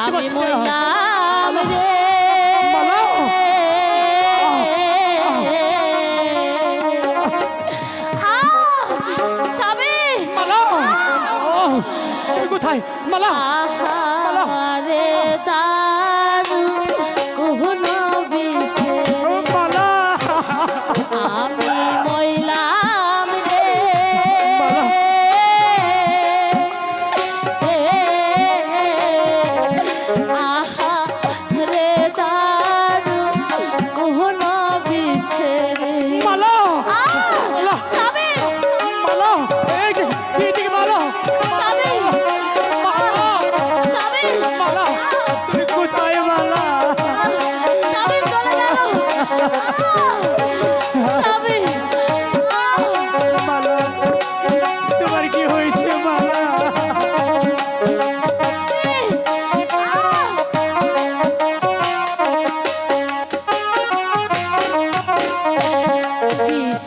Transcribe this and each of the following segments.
দেখতে পাচ্ছি। কোথায়? মালা।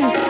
Hey!